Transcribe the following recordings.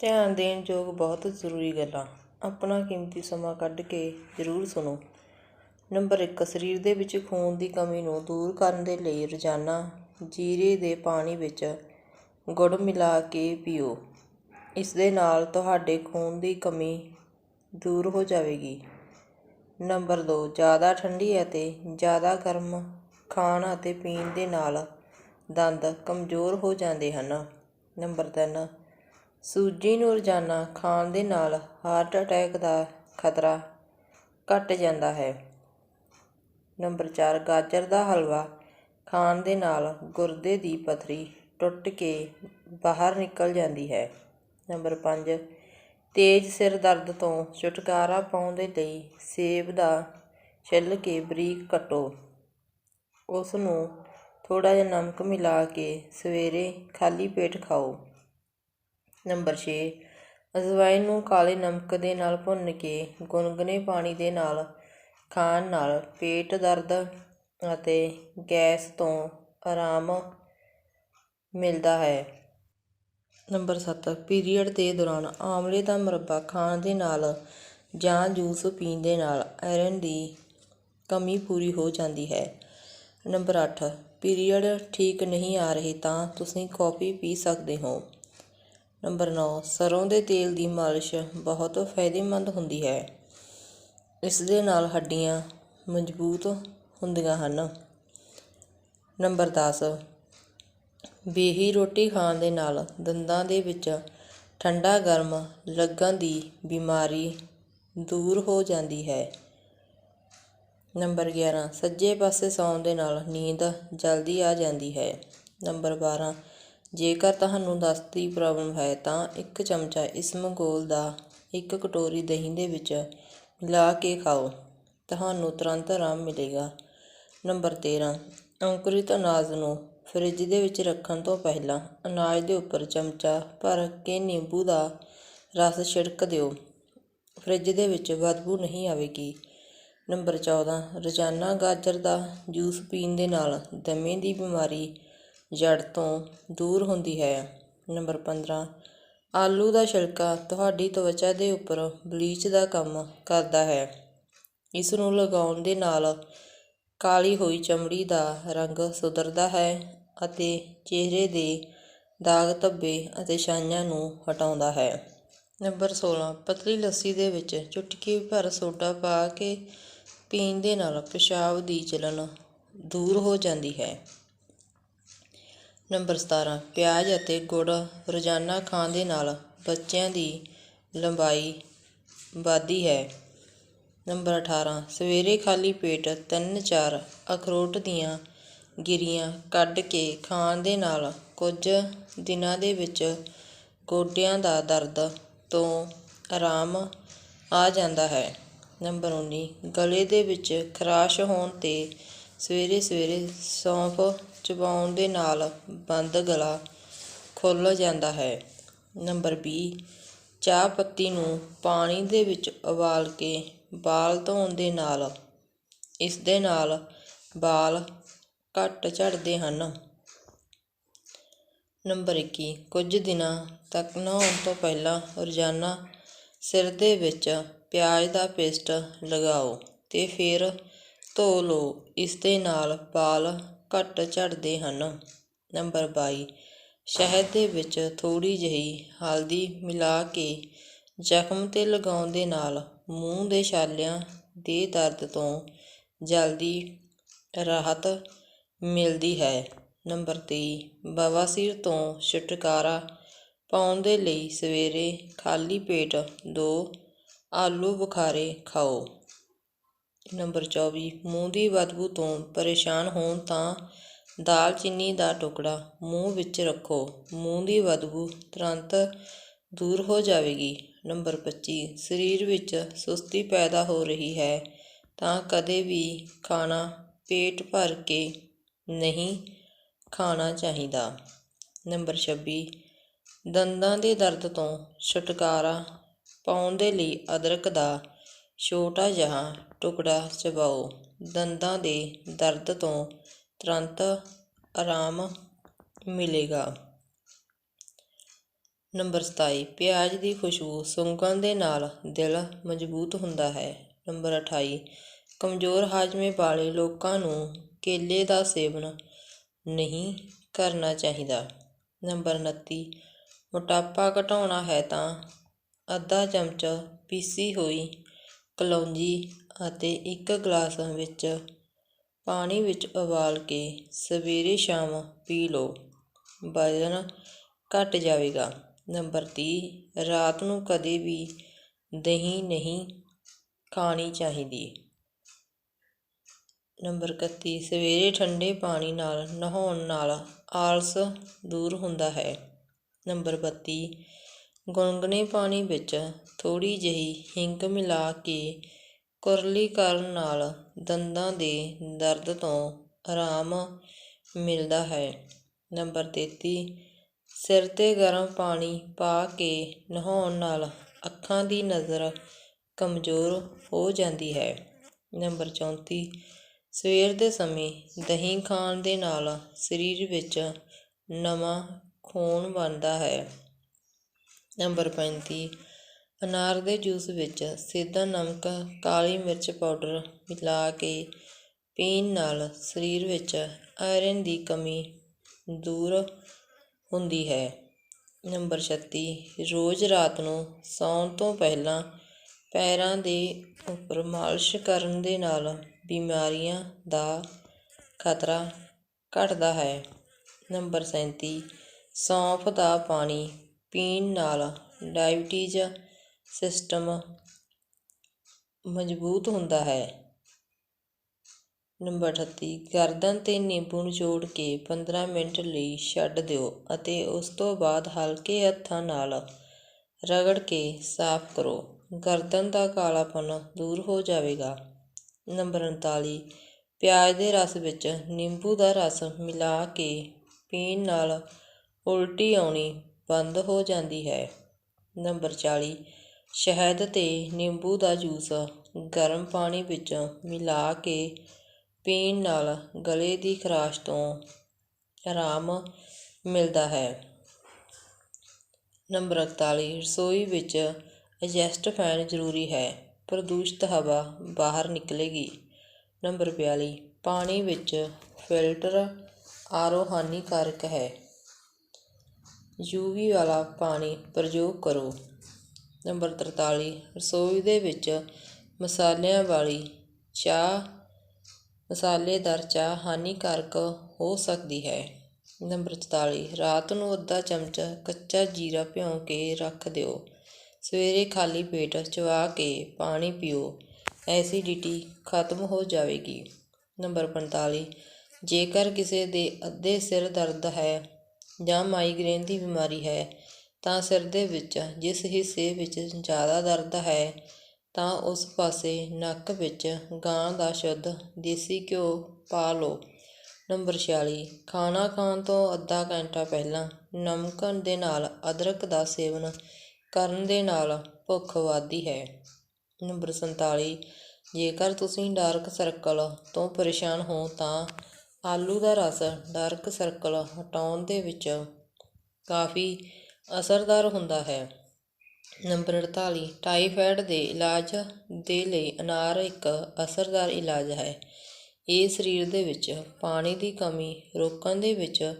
ਧਿਆਨ ਦੇਣ ਯੋਗ ਬਹੁਤ ਜ਼ਰੂਰੀ ਗੱਲਾਂ। ਆਪਣਾ ਕੀਮਤੀ ਸਮਾਂ ਕੱਢ ਕੇ ਜ਼ਰੂਰ ਸੁਣੋ। ਨੰਬਰ ਇੱਕ, ਸਰੀਰ ਦੇ ਵਿੱਚ ਖੂਨ ਦੀ ਕਮੀ ਨੂੰ ਦੂਰ ਕਰਨ ਦੇ ਲਈ ਰੋਜ਼ਾਨਾ ਜੀਰੇ ਦੇ ਪਾਣੀ ਵਿੱਚ ਗੁੜ ਮਿਲਾ ਕੇ ਪੀਓ। ਇਸ ਦੇ ਨਾਲ ਤੁਹਾਡੇ ਖੂਨ ਦੀ ਕਮੀ ਦੂਰ ਹੋ ਜਾਵੇਗੀ। ਨੰਬਰ ਦੋ, ਜ਼ਿਆਦਾ ਠੰਡੀ ਅਤੇ ਜ਼ਿਆਦਾ ਗਰਮ ਖਾਣ ਅਤੇ ਪੀਣ ਦੇ ਨਾਲ ਦੰਦ ਕਮਜ਼ੋਰ ਹੋ ਜਾਂਦੇ ਹਨ। ਨੰਬਰ ਤਿੰਨ ਸੂਜੀ ਨੂੰ ਰੋਜ਼ਾਨਾ ਖਾਣ ਦੇ ਨਾਲ ਹਾਰਟ ਅਟੈਕ ਦਾ ਖਤਰਾ ਘੱਟ ਜਾਂਦਾ ਹੈ। ਨੰਬਰ ਚਾਰ, ਗਾਜਰ ਦਾ ਹਲਵਾ ਖਾਣ ਦੇ ਨਾਲ ਗੁਰਦੇ ਦੀ ਪੱਥਰੀ ਟੁੱਟ ਕੇ ਬਾਹਰ ਨਿਕਲ ਜਾਂਦੀ ਹੈ। ਨੰਬਰ ਪੰਜ, ਤੇਜ਼ ਸਿਰ ਦਰਦ ਤੋਂ ਛੁਟਕਾਰਾ ਪਾਉਣ ਦੇ ਲਈ ਸੇਬ ਦਾ ਛਿੱਲ ਕੇ ਬਰੀਕ ਕੱਟੋ। ਉਸ ਨੂੰ ਥੋੜਾ ਜਿਹਾ ਨਮਕ ਮਿਲਾ ਕੇ ਸਵੇਰੇ ਖਾਲੀ ਪੇਟ ਖਾਓ। ਨੰਬਰ ਛੇ। ਅਜਵਾਇਨ ਨੂੰ ਕਾਲੇ ਨਮਕ ਦੇ ਨਾਲ ਭੁੰਨ ਕੇ ਗੁਨਗੁਨੇ ਪਾਣੀ ਦੇ ਨਾਲ ਖਾਣ ਨਾਲ ਪੇਟ ਦਰਦ ਅਤੇ ਗੈਸ ਤੋਂ ਆਰਾਮ ਮਿਲਦਾ ਹੈ। ਨੰਬਰ ਸੱਤ। ਪੀਰੀਅਡ ਦੇ ਦੌਰਾਨ ਆਮਲੇ ਦਾ ਮੁਰੱਬਾ ਖਾਣ ਦੇ ਨਾਲ ਜਾਂ ਜੂਸ ਪੀਣ ਦੇ ਨਾਲ ਆਇਰਨ ਦੀ ਕਮੀ ਪੂਰੀ ਹੋ ਜਾਂਦੀ ਹੈ। ਨੰਬਰ 8 ਪੀਰੀਅਡ ਠੀਕ ਨਹੀਂ ਆ ਰਹੇ ਤਾਂ ਤੁਸੀਂ ਕੌਫੀ ਪੀ ਸਕਦੇ ਹੋ। ਨੰਬਰ ਨੌ ਸਰੋਂ ਦੇ ਤੇਲ ਦੀ ਮਾਲਿਸ਼ ਬਹੁਤ ਫਾਇਦੇਮੰਦ ਹੁੰਦੀ ਹੈ। ਇਸ ਦੇ ਨਾਲ ਹੱਡੀਆਂ ਮਜ਼ਬੂਤ ਹੁੰਦੀਆਂ ਹਨ। ਨੰਬਰ 10 ਬੇਹੀ ਰੋਟੀ ਖਾਣ ਦੇ ਨਾਲ ਦੰਦਾਂ ਦੇ ਵਿੱਚ ਠੰਡਾ ਗਰਮ ਲੱਗਣ ਦੀ ਬਿਮਾਰੀ ਦੂਰ ਹੋ ਜਾਂਦੀ ਹੈ। ਨੰਬਰ 11 ਸੱਜੇ ਪਾਸੇ ਸੌਣ ਦੇ ਨਾਲ ਨੀਂਦ ਜਲਦੀ ਆ ਜਾਂਦੀ ਹੈ। ਨੰਬਰ 12 ਜੇਕਰ ਤੁਹਾਨੂੰ ਦਸਤ ਦੀ ਪ੍ਰੋਬਲਮ ਹੈ ਤਾਂ ਇੱਕ ਚਮਚਾ ਇਸਮਗੋਲ ਦਾ ਇੱਕ ਕਟੋਰੀ ਦਹੀਂ ਦੇ ਵਿੱਚ ਮਿਲਾ ਕੇ ਖਾਓ। ਤੁਹਾਨੂੰ ਤੁਰੰਤ ਆਰਾਮ ਮਿਲੇਗਾ। ਨੰਬਰ 13 ਅੰਕੁਰਿਤ ਅਨਾਜ ਨੂੰ ਫਰਿੱਜ ਦੇ ਵਿੱਚ ਰੱਖਣ ਤੋਂ ਪਹਿਲਾਂ ਅਨਾਜ ਦੇ ਉੱਪਰ ਚਮਚਾ ਭਰ ਕੇ ਨਿੰਬੂ ਦਾ ਰਸ ਛਿੜਕ ਦਿਓ। ਫਰਿੱਜ ਦੇ ਵਿੱਚ ਬਦਬੂ ਨਹੀਂ ਆਵੇਗੀ। ਨੰਬਰ 14 ਰੋਜ਼ਾਨਾ ਗਾਜਰ ਦਾ ਜੂਸ ਪੀਣ ਦੇ ਨਾਲ ਦਮੇ ਦੀ ਬਿਮਾਰੀ ਜੜ ਤੋਂ ਦੂਰ ਹੁੰਦੀ ਹੈ। ਨੰਬਰ 15 ਆਲੂ ਦਾ ਛਿਲਕਾ ਤੁਹਾਡੀ ਤਵਚਾ ਦੇ ਉੱਪਰ ਬਲੀਚ ਦਾ ਕੰਮ ਕਰਦਾ ਹੈ। ਇਸ ਨੂੰ ਲਗਾਉਣ ਦੇ ਨਾਲ ਕਾਲੀ ਹੋਈ ਚਮੜੀ ਦਾ ਰੰਗ ਸੁਧਰਦਾ ਹੈ ਅਤੇ ਚਿਹਰੇ ਦੇ ਦਾਗ ਧੱਬੇ ਅਤੇ ਛਾਈਆਂ ਨੂੰ ਹਟਾਉਂਦਾ ਹੈ। ਨੰਬਰ 16 ਪਤਲੀ ਲੱਸੀ ਦੇ ਵਿੱਚ ਚੁਟਕੀ ਭਰ ਸੋਡਾ ਪਾ ਕੇ ਪੀਣ ਦੇ ਨਾਲ ਪਿਸ਼ਾਬ ਦੀ ਜਲਨ ਦੂਰ ਹੋ ਜਾਂਦੀ ਹੈ। ਨੰਬਰ 17 ਪਿਆਜ਼ ਅਤੇ ਗੁੜ ਰੋਜ਼ਾਨਾ ਖਾਣ ਦੇ ਨਾਲ ਬੱਚਿਆਂ ਦੀ ਲੰਬਾਈ ਵੱਧਦੀ ਹੈ। ਨੰਬਰ 18 ਸਵੇਰੇ ਖਾਲੀ ਪੇਟ 3-4 ਅਖਰੋਟ ਦੀਆਂ ਗਿਰੀਆਂ ਕੱਢ ਕੇ ਖਾਣ ਦੇ ਨਾਲ ਕੁਝ ਦਿਨਾਂ ਦੇ ਵਿੱਚ ਗੋਡਿਆਂ ਦਾ ਦਰਦ ਤੋਂ ਆਰਾਮ ਆ ਜਾਂਦਾ ਹੈ। ਨੰਬਰ 19 ਗਲੇ ਦੇ ਵਿੱਚ ਖਰਾਸ਼ ਹੋਣ ਤੇ ਸਵੇਰੇ ਸਵੇਰੇ ਸੌਂਫ ਚਬਾਉਣ ਦੇ ਨਾਲ ਬੰਦ ਗਲਾ ਖੁੱਲ੍ਹ ਜਾਂਦਾ ਹੈ। ਨੰਬਰ ਵੀਹ ਚਾਹ ਪੱਤੀ ਨੂੰ ਪਾਣੀ ਦੇ ਵਿੱਚ ਉਬਾਲ ਕੇ ਵਾਲ ਧੋਣ ਦੇ ਨਾਲ, ਇਸ ਦੇ ਨਾਲ ਵਾਲ ਘੱਟ ਝੜਦੇ ਹਨ। ਨੰਬਰ 21 ਕੁਝ ਦਿਨਾਂ ਤੱਕ ਨਹਾਉਣ ਤੋਂ ਪਹਿਲਾਂ ਰੋਜ਼ਾਨਾ ਸਿਰ ਦੇ ਵਿੱਚ ਪਿਆਜ਼ ਦਾ ਪੇਸਟ ਲਗਾਓ ਤੇ ਫਿਰ ਧੋ ਲਓ। ਇਸ ਦੇ ਨਾਲ ਵਾਲ ਘੱਟ ਝੜਦੇ ਹਨ। ਨੰਬਰ ਬਾਈ, ਸ਼ਹਿਦ ਦੇ ਵਿੱਚ ਥੋੜ੍ਹੀ ਜਿਹੀ ਹਲਦੀ ਮਿਲਾ ਕੇ ਜ਼ਖਮ ਤੇ ਲਗਾਉਣ ਦੇ ਨਾਲ ਮੂੰਹ ਦੇ ਛਾਲਿਆਂ ਦੇ ਦਰਦ ਤੋਂ ਜਲਦੀ ਰਾਹਤ ਮਿਲਦੀ ਹੈ। ਨੰਬਰ 23 ਬਵਾਸੀਰ ਤੋਂ ਛੁਟਕਾਰਾ ਪਾਉਣ ਦੇ ਲਈ ਸਵੇਰੇ ਖਾਲੀ ਪੇਟ ਦੋ ਆਲੂ ਬੁਖਾਰੇ ਖਾਓ। ਨੰਬਰ 24 ਮੂੰਹ ਦੀ ਬਦਬੂ ਤੋਂ ਪਰੇਸ਼ਾਨ ਹੋਣ ਤਾਂ ਦਾਲਚੀਨੀ ਦਾ ਟੁਕੜਾ ਮੂੰਹ ਵਿੱਚ ਰੱਖੋ। ਮੂੰਹ ਦੀ ਬਦਬੂ ਤੁਰੰਤ ਦੂਰ ਹੋ ਜਾਵੇਗੀ। ਨੰਬਰ 25 ਸਰੀਰ ਵਿੱਚ ਸੁਸਤੀ ਪੈਦਾ ਹੋ ਰਹੀ ਹੈ ਤਾਂ ਕਦੇ ਵੀ ਖਾਣਾ ਪੇਟ ਭਰ ਕੇ ਨਹੀਂ ਖਾਣਾ ਚਾਹੀਦਾ। ਨੰਬਰ 26 ਦੰਦਾਂ ਦੇ ਦਰਦ ਤੋਂ ਛੁਟਕਾਰਾ ਪਾਉਣ ਦੇ ਲਈ ਅਦਰਕ ਦਾ ਛੋਟਾ ਜਿਹਾ ਟੁਕੜਾ ਚਬਾਓ। ਦੰਦਾਂ ਦੇ ਦਰਦ ਤੋਂ ਤੁਰੰਤ ਆਰਾਮ ਮਿਲੇਗਾ। ਨੰਬਰ 27 ਪਿਆਜ਼ ਦੀ ਖੁਸ਼ਬੂ ਸੁੰਘਣ ਦੇ ਨਾਲ ਦਿਲ ਮਜ਼ਬੂਤ ਹੁੰਦਾ ਹੈ। ਨੰਬਰ 28 ਕਮਜ਼ੋਰ ਹਾਜ਼ਮੇ ਵਾਲੇ ਲੋਕਾਂ ਨੂੰ ਕੇਲੇ ਦਾ ਸੇਵਨ ਨਹੀਂ ਕਰਨਾ ਚਾਹੀਦਾ। ਨੰਬਰ 29 ਮੋਟਾਪਾ ਘਟਾਉਣਾ ਹੈ ਤਾਂ ਅੱਧਾ ਚਮਚ ਪੀਸੀ ਹੋਈ ਕਲੌਂਜੀ ਅਤੇ ਇੱਕ ਗਲਾਸ ਵਿੱਚ ਪਾਣੀ ਵਿੱਚ ਉਬਾਲ ਕੇ ਸਵੇਰੇ ਸ਼ਾਮ ਪੀ ਲਓ। ਵਜ਼ਨ ਘੱਟ ਜਾਵੇਗਾ। ਨੰਬਰ ਤੀਹ, ਰਾਤ ਨੂੰ ਕਦੇ ਵੀ ਦਹੀਂ ਨਹੀਂ ਖਾਣੀ ਚਾਹੀਦੀ। ਨੰਬਰ 31 ਸਵੇਰੇ ਠੰਡੇ ਪਾਣੀ ਨਾਲ ਨਹਾਉਣ ਨਾਲ ਆਲਸ ਦੂਰ ਹੁੰਦਾ ਹੈ। ਨੰਬਰ 32 ਗੁਨਗੁਨੇ ਪਾਣੀ ਵਿੱਚ ਥੋੜ੍ਹੀ ਜਿਹੀ ਹਿੰਗ ਮਿਲਾ ਕੇ ਕੁਰਲੀ ਕਰਨ ਨਾਲ ਦੰਦਾਂ ਦੇ ਦਰਦ ਤੋਂ ਆਰਾਮ ਮਿਲਦਾ ਹੈ। ਨੰਬਰ 33 ਸਿਰ 'ਤੇ ਗਰਮ ਪਾਣੀ ਪਾ ਕੇ ਨਹਾਉਣ ਨਾਲ ਅੱਖਾਂ ਦੀ ਨਜ਼ਰ ਕਮਜ਼ੋਰ ਹੋ ਜਾਂਦੀ ਹੈ। ਨੰਬਰ 34 ਸਵੇਰ ਦੇ ਸਮੇਂ ਦਹੀਂ ਖਾਣ ਦੇ ਨਾਲ ਸਰੀਰ ਵਿੱਚ ਨਵਾਂ ਖੂਨ ਬਣਦਾ ਹੈ। ਨੰਬਰ 35 ਅਨਾਰ ਦੇ ਜੂਸ ਵਿੱਚ ਸੇਂਧਾ ਨਮਕ, ਕਾਲੀ ਮਿਰਚ ਪਾਊਡਰ ਮਿਲਾ ਕੇ ਪੀਣ ਨਾਲ ਸਰੀਰ ਵਿੱਚ ਆਇਰਨ ਦੀ ਕਮੀ ਦੂਰ ਹੁੰਦੀ ਹੈ। ਨੰਬਰ 36 ਰੋਜ਼ ਰਾਤ ਨੂੰ ਸੌਣ ਤੋਂ ਪਹਿਲਾਂ ਪੈਰਾਂ ਦੇ ਉੱਪਰ ਮਾਲਿਸ਼ ਕਰਨ ਦੇ ਨਾਲ ਬਿਮਾਰੀਆਂ ਦਾ ਖਤਰਾ ਘਟਦਾ ਹੈ। ਨੰਬਰ 37 ਸੌਂਫ ਦਾ ਪਾਣੀ ਪੀਣ ਨਾਲ ਡਾਇਬਟੀਜ਼ ਸਿਸਟਮ ਮਜ਼ਬੂਤ ਹੁੰਦਾ ਹੈ। ਨੰਬਰ 38 ਗਰਦਨ 'ਤੇ ਨਿੰਬੂ ਨਿਚੋੜ ਕੇ 15 ਮਿੰਟ ਲਈ ਛੱਡ ਦਿਓ ਅਤੇ ਉਸ ਤੋਂ ਬਾਅਦ ਹਲਕੇ ਹੱਥਾਂ ਨਾਲ ਰਗੜ ਕੇ ਸਾਫ਼ ਕਰੋ। ਗਰਦਨ ਦਾ ਕਾਲਾਪਨ ਦੂਰ ਹੋ ਜਾਵੇਗਾ। ਨੰਬਰ 39 ਪਿਆਜ਼ ਦੇ ਰਸ ਵਿੱਚ ਨਿੰਬੂ ਦਾ ਰਸ ਮਿਲਾ ਕੇ ਪੀਣ ਨਾਲ ਉਲਟੀ ਆਉਣੀ ਬੰਦ ਹੋ ਜਾਂਦੀ ਹੈ। ਨੰਬਰ 40 ਸ਼ਹਿਦ ਅਤੇ ਨਿੰਬੂ ਦਾ ਜੂਸ ਗਰਮ ਪਾਣੀ ਵਿੱਚ ਮਿਲਾ ਕੇ ਪੀਣ ਨਾਲ ਗਲੇ ਦੀ ਖਰਾਸ਼ ਤੋਂ ਆਰਾਮ ਮਿਲਦਾ ਹੈ। ਨੰਬਰ 41 ਰਸੋਈ ਵਿੱਚ ਐਗਜ਼ੈਸਟ ਫੈਨ ਜ਼ਰੂਰੀ ਹੈ। ਪ੍ਰਦੂਸ਼ਿਤ ਹਵਾ ਬਾਹਰ ਨਿਕਲੇਗੀ। ਨੰਬਰ 42 ਪਾਣੀ ਵਿੱਚ ਫਿਲਟਰ ਆਰਓ ਹਾਨੀਕਾਰਕ ਹੈ। ਯੂ ਵੀ ਵਾਲਾ ਪਾਣੀ ਪ੍ਰਯੋਗ ਕਰੋ। ਨੰਬਰ 43 ਰਸੋਈ ਦੇ ਵਿੱਚ ਮਸਾਲਿਆਂ ਵਾਲੀ ਚਾਹ ਮਸਾਲੇਦਾਰ ਚਾਹ ਹਾਨੀਕਾਰਕ ਹੋ ਸਕਦੀ ਹੈ। ਨੰਬਰ 44 ਰਾਤ ਨੂੰ ਅੱਧਾ ਚਮਚ ਕੱਚਾ ਜੀਰਾ ਭਿਉਂ ਕੇ ਰੱਖ ਦਿਓ। ਸਵੇਰੇ ਖਾਲੀ ਪੇਟ ਚਵਾ ਕੇ ਪਾਣੀ ਪੀਓ। ਐਸਿਡਿਟੀ ਖਤਮ ਹੋ ਜਾਵੇਗੀ। ਨੰਬਰ 45 ਜੇਕਰ ਕਿਸੇ ਦੇ ਅੱਧੇ ਸਿਰ ਦਰਦ ਹੈ ਜਾਂ ਮਾਈਗ੍ਰੇਨ ਦੀ ਬਿਮਾਰੀ ਹੈ, ਤਾਂ ਸਿਰ ਦੇ ਵਿੱਚ, ਜਿਸ ਹਿੱਸੇ ਵਿੱਚ ਜ਼ਿਆਦਾ ਦਰਦ ਹੈ, ਤਾਂ ਉਸ ਪਾਸੇ ਨੱਕ ਵਿੱਚ ਗਾਂ ਦਾ ਸ਼ੁੱਧ ਦੇਸੀ ਘਿਓ ਪਾ ਲਓ। ਨੰਬਰ 46 ਖਾਣਾ ਖਾਣ ਤੋਂ ਅੱਧਾ ਘੰਟਾ ਪਹਿਲਾਂ ਨਮਕ ਦੇ ਨਾਲ ਅਦਰਕ ਦਾ ਸੇਵਨ ਕਰਨ ਦੇ ਨਾਲ ਭੁੱਖ ਵੱਧਦੀ ਹੈ। ਨੰਬਰ 47 ਜੇਕਰ ਤੁਸੀਂ ਡਾਰਕ ਸਰਕਲ ਤੋਂ ਪਰੇਸ਼ਾਨ ਹੋ ਤਾਂ ਆਲੂ ਦਾ ਰਸ ਡਾਰਕ ਸਰਕਲ ਹਟਾਉਣ ਦੇ ਵਿੱਚ ਕਾਫੀ ਅਸਰਦਾਰ ਹੁੰਦਾ ਹੈ। ਨੰਬਰ ਅਠਤਾਲੀ ਟਾਈਫਾਈਡ ਦੇ ਇਲਾਜ ਦੇ ਲਈ ਅਨਾਰ ਇੱਕ ਅਸਰਦਾਰ ਇਲਾਜ ਹੈ। ਇਹ ਸਰੀਰ ਦੇ ਵਿੱਚ ਪਾਣੀ ਦੀ ਕਮੀ ਰੋਕਣ ਦੇ ਵਿੱਚ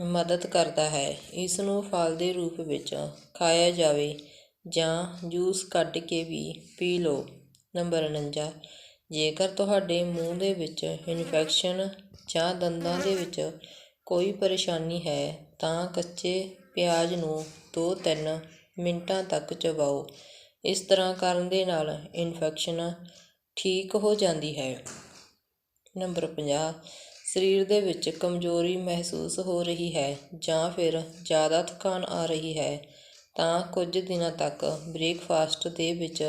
ਮਦਦ ਕਰਦਾ ਹੈ। ਇਸ ਨੂੰ ਫਲ ਦੇ ਰੂਪ ਵਿੱਚ ਖਾਇਆ ਜਾਵੇ ਜਾਂ ਜੂਸ ਕੱਢ ਕੇ ਵੀ ਪੀ ਲਓ। ਨੰਬਰ 49 ਜੇਕਰ ਤੁਹਾਡੇ ਮੂੰਹ ਦੇ ਵਿੱਚ ਇਨਫੈਕਸ਼ਨ ਜਾਂ ਦੰਦਾਂ ਦੇ ਵਿੱਚ ਕੋਈ ਪਰੇਸ਼ਾਨੀ ਹੈ, ਤਾਂ ਕੱਚੇ ਪਿਆਜ਼ ਨੂੰ 2-3 ਮਿੰਟਾਂ ਤੱਕ ਚਬਾਓ। ਇਸ ਤਰ੍ਹਾਂ ਕਰਨ ਦੇ ਨਾਲ ਇਨਫੈਕਸ਼ਨ ਠੀਕ ਹੋ ਜਾਂਦੀ ਹੈ। ਨੰਬਰ 50 ਸਰੀਰ ਦੇ ਵਿੱਚ ਕਮਜ਼ੋਰੀ ਮਹਿਸੂਸ ਹੋ ਰਹੀ ਹੈ ਜਾਂ ਫਿਰ ਜ਼ਿਆਦਾ ਥਕਾਨ ਆ ਰਹੀ ਹੈ, ਤਾਂ ਕੁਝ ਦਿਨਾਂ ਤੱਕ ਬ੍ਰੇਕਫਾਸਟ ਦੇ ਵਿੱਚ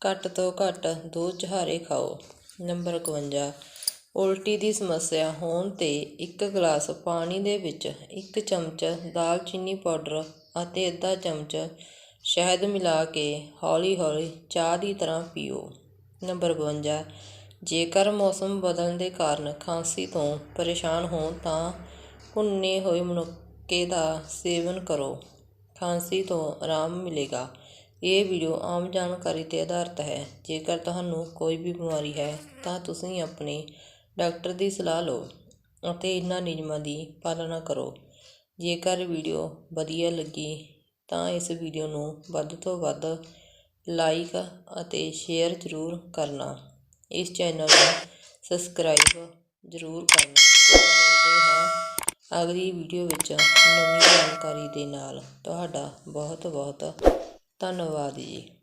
ਘੱਟ ਤੋਂ ਘੱਟ ਦੋ ਚਹਾਰੇ ਖਾਓ। ਨੰਬਰ 51 ਉਲਟੀ ਦੀ ਸਮੱਸਿਆ ਹੋਣ ਤੇ ਇੱਕ ਗਲਾਸ ਪਾਣੀ ਦੇ ਵਿੱਚ ਇੱਕ ਚਮਚ ਦਾਲਚੀਨੀ ਪਾਊਡਰ ਅਤੇ ਅੱਧਾ ਚਮਚ ਸ਼ਹਿਦ ਮਿਲਾ ਕੇ ਹੌਲੀ-ਹੌਲੀ ਚਾਹ ਦੀ ਤਰ੍ਹਾਂ ਪੀਓ। ਨੰਬਰ 52 ਜੇਕਰ ਮੌਸਮ ਬਦਲਣ ਦੇ ਕਾਰਨ ਖਾਂਸੀ ਤੋਂ ਪਰੇਸ਼ਾਨ ਹੋ ਤਾਂ ਭੁੰਨੇ ਹੋਏ ਮਨੁੱਕੇ ਦਾ ਸੇਵਨ ਕਰੋ। ਖਾਂਸੀ ਤੋਂ ਆਰਾਮ ਮਿਲੇਗਾ। ਇਹ ਵੀਡੀਓ ਆਮ ਜਾਣਕਾਰੀ ਤੇ ਆਧਾਰਿਤ ਹੈ। ਜੇਕਰ ਤੁਹਾਨੂੰ ਕੋਈ ਵੀ ਬਿਮਾਰੀ ਹੈ, ਤਾਂ ਤੁਸੀਂ ਆਪਣੇ ਡਾਕਟਰ ਦੀ ਸਲਾਹ ਲਓ ਅਤੇ ਇਹਨਾਂ ਨਿਯਮਾਂ ਦੀ ਪਾਲਣਾ ਕਰੋ। ਜੇਕਰ ਵੀਡੀਓ ਵਧੀਆ ਲੱਗੀ, ਤਾਂ ਇਸ ਵੀਡੀਓ ਨੂੰ ਵੱਧ ਤੋਂ ਵੱਧ ਲਾਈਕ ਅਤੇ ਸ਼ੇਅਰ ਜ਼ਰੂਰ ਕਰਨਾ। ਇਸ ਚੈਨਲ ਨੂੰ ਸਬਸਕ੍ਰਾਈਬ ਜ਼ਰੂਰ ਕਰਨਾ। ਮਿਲਦੇ ਹਾਂ ਅਗਲੀ ਵੀਡੀਓ ਵਿੱਚ ਨਵੀਂ ਜਾਣਕਾਰੀ ਦੇ ਨਾਲ। ਤੁਹਾਡਾ ਬਹੁਤ ਬਹੁਤ ਧੰਨਵਾਦ ਜੀ